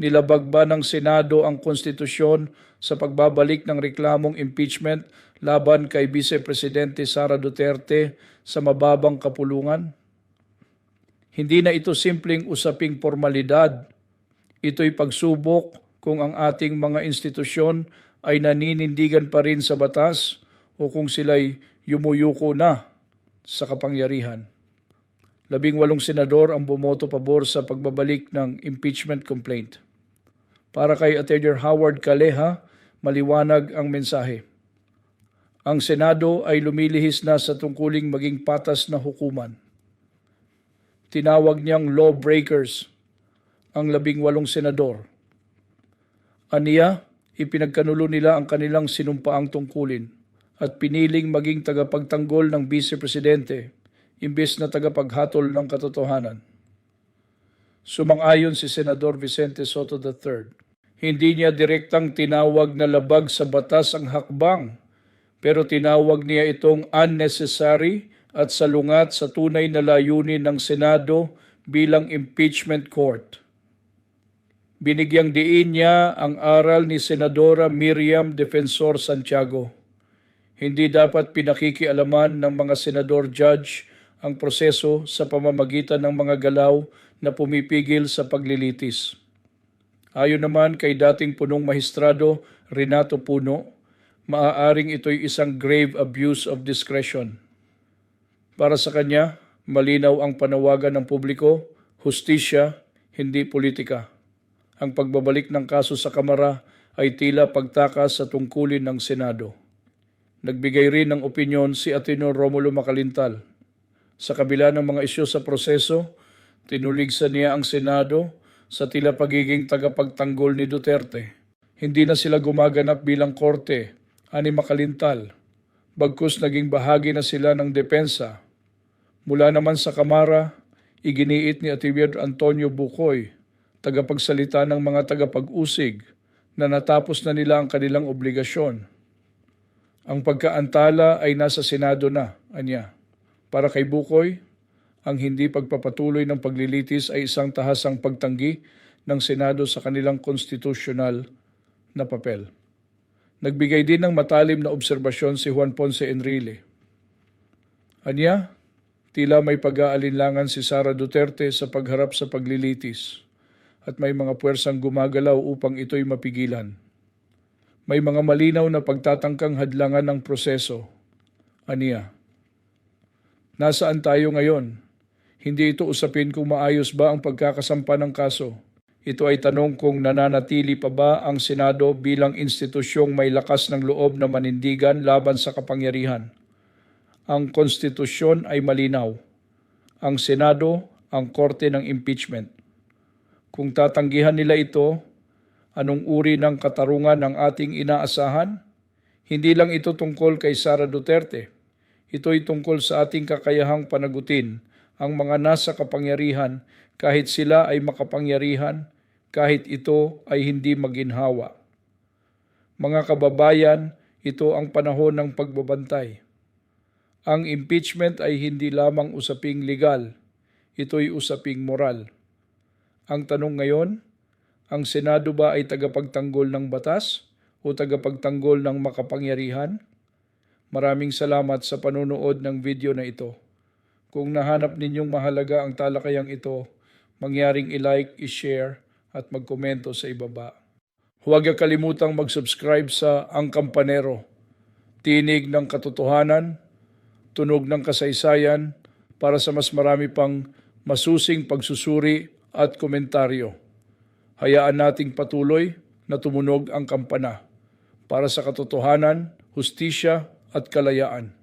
Nilabag ba ng Senado ang konstitusyon sa pagbabalik ng reklamong impeachment laban kay Vice Presidente Sara Duterte sa mababang kapulungan? Hindi na ito simpleng usaping formalidad. Ito'y pagsubok kung ang ating mga institusyon ay naninindigan pa rin sa batas o kung sila'y yumuyuko na sa kapangyarihan. Labing walong senador ang bumoto pabor sa pagbabalik ng impeachment complaint. Para kay Attorney Howard Kaleha, maliwanag ang mensahe. Ang Senado ay lumilihis na sa tungkuling maging patas na hukuman. Tinawag niyang lawbreakers ang labing walong senador. Aniya, ipinagkanulo nila ang kanilang sinumpaang tungkulin at piniling maging tagapagtanggol ng Vice Presidente imbes na tagapaghatol ng katotohanan. Sumang-ayon si Senador Vicente Soto III. Hindi niya direktang tinawag na labag sa batas ang hakbang, pero tinawag niya itong unnecessary at salungat sa tunay na layunin ng Senado bilang impeachment court. Binigyang diin niya ang aral ni Senadora Miriam Defensor Santiago. Hindi dapat pinakikialaman ng mga senador judge ang proseso sa pamamagitan ng mga galaw na pumipigil sa paglilitis. Ayon naman kay dating punong mahistrado Renato Puno, maaaring ito'y isang grave abuse of discretion. Para sa kanya, malinaw ang panawagan ng publiko, hustisya, hindi politika. Ang pagbabalik ng kaso sa Kamara ay tila pagtakas sa tungkulin ng Senado. Nagbigay rin ng opinyon si Atino Romulo Macalintal. Sa kabila ng mga isyu sa proseso, tinuligsa niya ang Senado sa tila pagiging tagapagtanggol ni Duterte. Hindi na sila gumaganap bilang korte, ani Macalintal. Bagkus naging bahagi na sila ng depensa. Mula naman sa Kamara, iginiit ni Ativier Antonio Bukoy, tagapagsalita ng mga tagapag-usig, na natapos na nila ang kanilang obligasyon. Ang pagkaantala ay nasa Senado na, anya. Para kay Bukoy, ang hindi pagpapatuloy ng paglilitis ay isang tahasang pagtanggi ng Senado sa kanilang konstitusyonal na papel. Nagbigay din ng matalim na obserbasyon si Juan Ponce Enrile. Anya, tila may pag-aalinlangan si Sara Duterte sa pagharap sa paglilitis at may mga puwersang gumagalaw upang ito'y mapigilan. May mga malinaw na pagtatangkang hadlangan ng proseso. Aniya, nasaan tayo ngayon? Hindi ito usapin kung maayos ba ang pagkakasampa ng kaso. Ito ay tanong kung nananatili pa ba ang Senado bilang institusyong may lakas ng loob na manindigan laban sa kapangyarihan. Ang konstitusyon ay malinaw. Ang Senado ang korte ng impeachment. Kung tatanggihan nila ito, anong uri ng katarungan ang ating inaasahan? Hindi lang ito tungkol kay Sara Duterte. Ito'y tungkol sa ating kakayahang panagutin ang mga nasa kapangyarihan kahit sila ay makapangyarihan, kahit ito ay hindi maginhawa. Mga kababayan, ito ang panahon ng pagbabantay. Ang impeachment ay hindi lamang usaping legal, ito'y usaping moral. Ang tanong ngayon, ang Senado ba ay tagapagtanggol ng batas o tagapagtanggol ng makapangyarihan? Maraming salamat sa panonood ng video na ito. Kung nahanap ninyong mahalaga ang talakayang ito, mangyaring i-like, i-share at magkomento sa ibaba. Huwag kalimutang mag-subscribe sa Ang Kampanero, tinig ng katotohanan, tunog ng kasaysayan para sa mas marami pang masusing pagsusuri at komentaryo. Hayaan nating patuloy na tumunog ang kampana para sa katotohanan, hustisya at kalayaan.